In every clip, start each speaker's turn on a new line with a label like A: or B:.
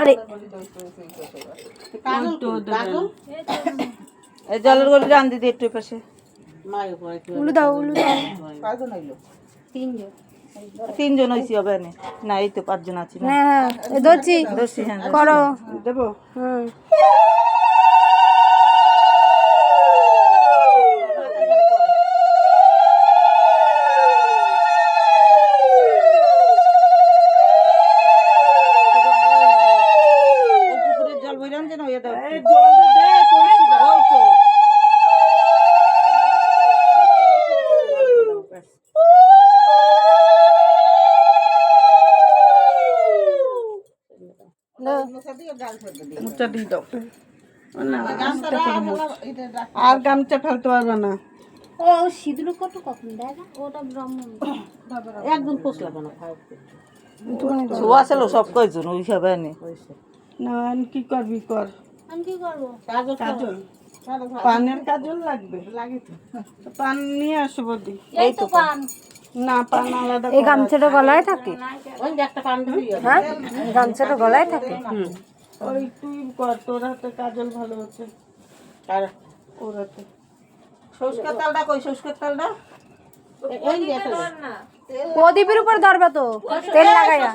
A: আরে।
B: এই জলের গলি রান দিদি একটু পাশে
A: উলু দাও উলু দাও।
C: তিনজন।
B: তিনজন হয়েছি হবে না না এই তো পাঁচজন আছি না।
A: হ্যাঁ হ্যাঁ ধরছি।
B: ধরছি হ্যাঁ
A: করো।
B: দেবো?
A: হুম
B: ওই পুকুরের জল বইরাম যেন ওই দাও ওই তো
A: দাও।
B: মুচা দিয়ে দাও। আর গামছা ফেলতে পারবে না।
C: ও সিঁদুর কত কখন? দেয় না ওটা ব্রাহ্মণ।
B: একদম কেন? শোয়া ছিল সব ওই না। কি করবি কর।
C: আমি কি করব?
B: কাজল পানের কাজল লাগবে? লাগে তো। পান নিয়ে আসো বদি।
C: এই তো পান।
B: না পান আলাদা
A: এই গামছাটা গলায় থাকে? হ্যাঁ? গামছাটা গলায় থাকে?
B: ওই তুই কর তোর হাতে কাজল ভালো হচ্ছে আর? ওর হাতে। সরষের তালটা কই সরষের তালটা
A: প্রদীপের উপর ধরবে তো তেল লাগাইয়া।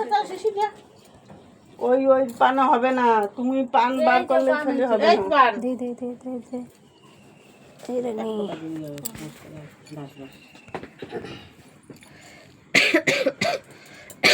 B: ওই ওই পানা হবে না তুমি পান বার করলে খালি হবে না।
A: দে দে দে দে দে। এই রে নে।
B: হ্যাঁ এই পানটা ফুলের উপরে।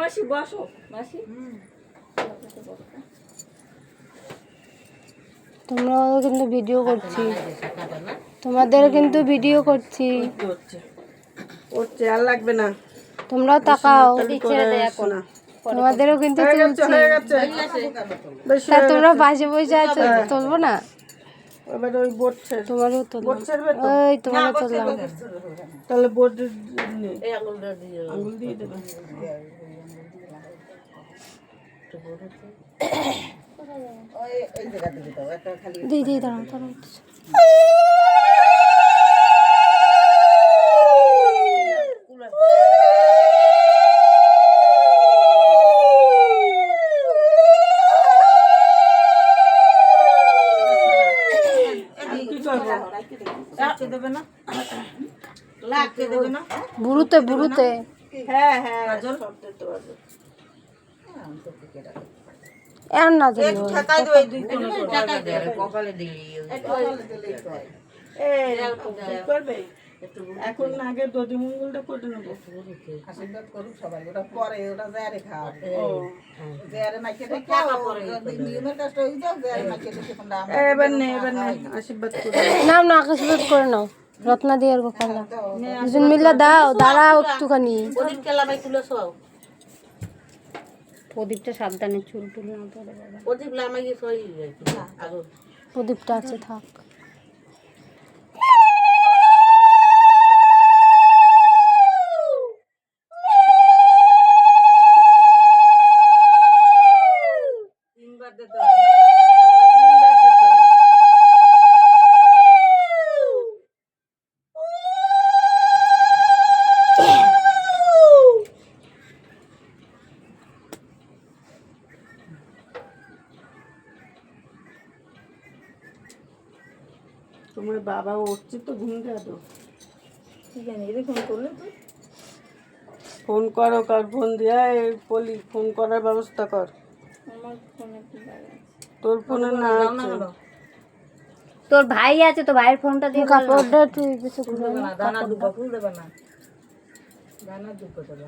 B: মাসি বসো। মাসি?
A: তোমরাও কিন্তু ভিডিও করছি। তোমাদের কিন্তু ভিডিও করছি।
B: ওর লাগবে না।
A: তোমরাও তাকাও।
B: এখন
A: তোমাদেরও কিন্তু তোমরা পাশে বসে আছো তুলবো না?
B: এবার ওই বোট ছেড়ে
A: তোমারও
B: তো
A: ওই তোমারও
B: আঙুল দিয়ে দেবে
A: দিই দিই দাঁড়াও দাঁড়াও
B: কি করব লাগতে দেবে না লাগতে দেবে না
A: বুড়ুতে বুড়ুতে।
B: হ্যাঁ হ্যাঁ
A: এর না দিল
B: ঠাকাই দুই কোণে কপালে এই করবে? এখন আগে দধি মঙ্গলটা করে নেব।
D: আশীর্বাদ করুক সবাই ওটা পরে ওটা জায়ারে খাওয়া।
B: ও।
D: জায়ারে মাইকে নিয়মের কাজটা হয়ে যাও জায়ারে মাইকে তোমরা
B: এবার নে এবার নে আশীর্বাদ করে।
A: নাম না আকাশবাদ করে নাও। রত্না দিয়ে আর গোপালদা দুজন মিলে দাও দাঁড়াও একটুখানি।
C: প্রদীপটা সাবধানে চুল টুল না ধরে বাবা।
A: প্রদীপটা আছে থাক।
B: তোমার বাবা উঠছে তো ঘুম দেওয়া তো ঠিক আছে করলে ফোন করো কর ফোন দিয়া বলি ফোন করার ব্যবস্থা কর। তোর ফোনে না আছে।
C: তোর ভাই আছে তো ভাইয়ের ফোনটা দিয়ে না।
A: কাপড়টা একটু কিছু ঘুরে নাও।
B: দানা দুব্বা ফুল দেবে না। দানা দুব্বা দেবে।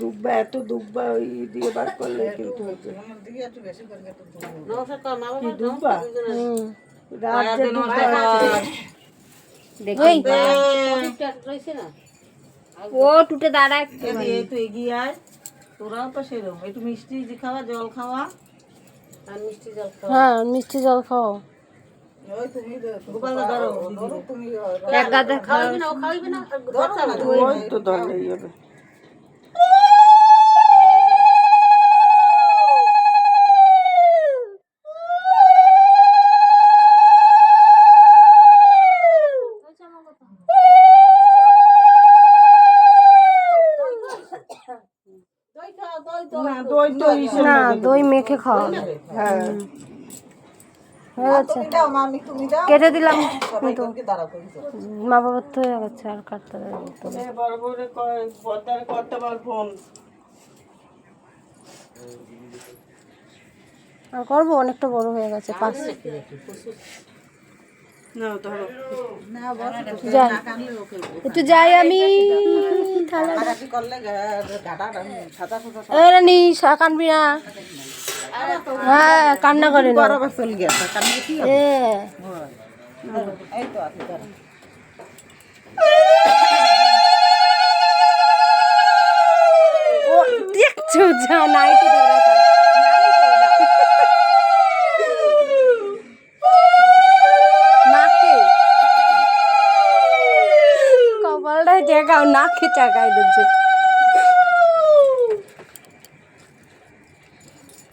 B: দুব্বা এত দুব্বা ওই দিয়ে বার করলে কিন্তু দুব্বা
C: ও টুটে দাঁড়া একটু।
D: এগিয়ে আয়। তোরাও তো সেরকম একটু মিষ্টি খাওয়া জল খাওয়া। আর মিষ্টি জল খাওয়া
A: হ্যাঁ মিষ্টি জল খাও।
C: এক গাদা খাওয়া
D: খাওয়াবি না ও খাওয়াবি না।
B: তো ধরলেই হবে
D: দই খাও দই দই
B: না দই
A: মেখে খাও
B: হ্যাঁ
A: কেটে দিলাম কিন্তু মা বাবার তো হয়ে গেছে আর কাটতে আর করব অনেকটা বড় হয়ে গেছে পাঁচ একটু যাই আমি। রানি কানবি না। হ্যাঁ কান্না করে
D: দাঁড়া
A: দেখছ যা নাইটি ধরা থাক। নাকে কপালটাই না খেয়ে টাকা দিচ্ছে।